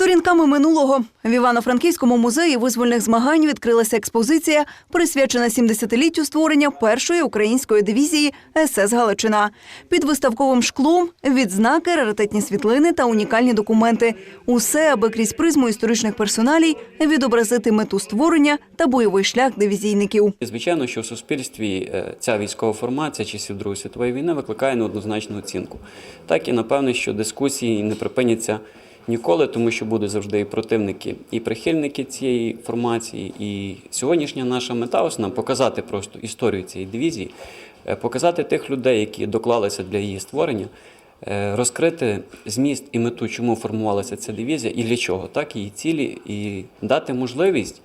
Сторінками минулого в Івано-Франківському музеї визвольних змагань відкрилася експозиція, присвячена 70-літтю створення першої української дивізії СС Галичина. Під виставковим шклом відзнаки, раритетні світлини та унікальні документи. Усе, аби крізь призму історичних персоналій відобразити мету створення та бойовий шлях дивізійників. Звичайно, що в суспільстві е, ця військова формація часів Другої світової війни викликає неоднозначну оцінку. Так і напевне, що дискусії не припиняться ніколи, тому що будуть завжди і противники, і прихильники цієї формації. І сьогоднішня наша мета основна показати просто історію цієї дивізії, е, показати тих людей, які доклалися для її створення. е, Розкрити зміст і мету, чому формувалася ця дивізія і для чого, так її цілі, і дати можливість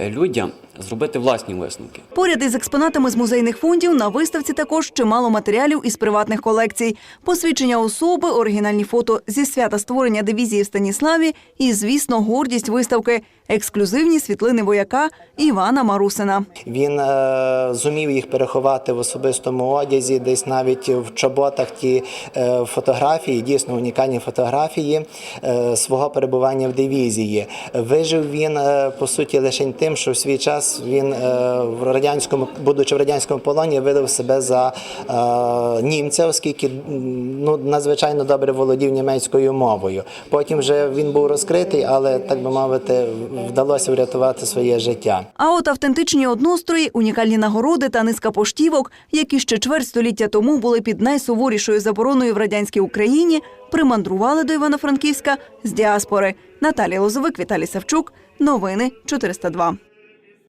людям зробити власні висновки. Поряд із експонатами з музейних фондів на виставці також чимало матеріалів із приватних колекцій, посвідчення особи, оригінальні фото зі свята створення дивізії в Станіславі і, звісно, гордість виставки ексклюзивні світлини вояка Івана Марусина. Він е, зумів їх переховати в особистому одязі, десь навіть в чоботах ті е, фотографії, дійсно унікальні фотографії е, свого перебування в дивізії. Вижив він е, по суті лише тим, що в свій час він е, в радянському, будучи в радянському полоні, видав себе за е, німця, оскільки ну надзвичайно добре володів німецькою мовою. Потім вже він був розкритий, але так би мовити, вдалося врятувати своє життя. А от автентичні однострої, унікальні нагороди та низка поштівок, які ще чверть століття тому були під найсуворішою забороною в радянській Україні, примандрували до Івано-Франківська з діаспори. Наталія Лозовик, Віталій Савчук. Новини 402.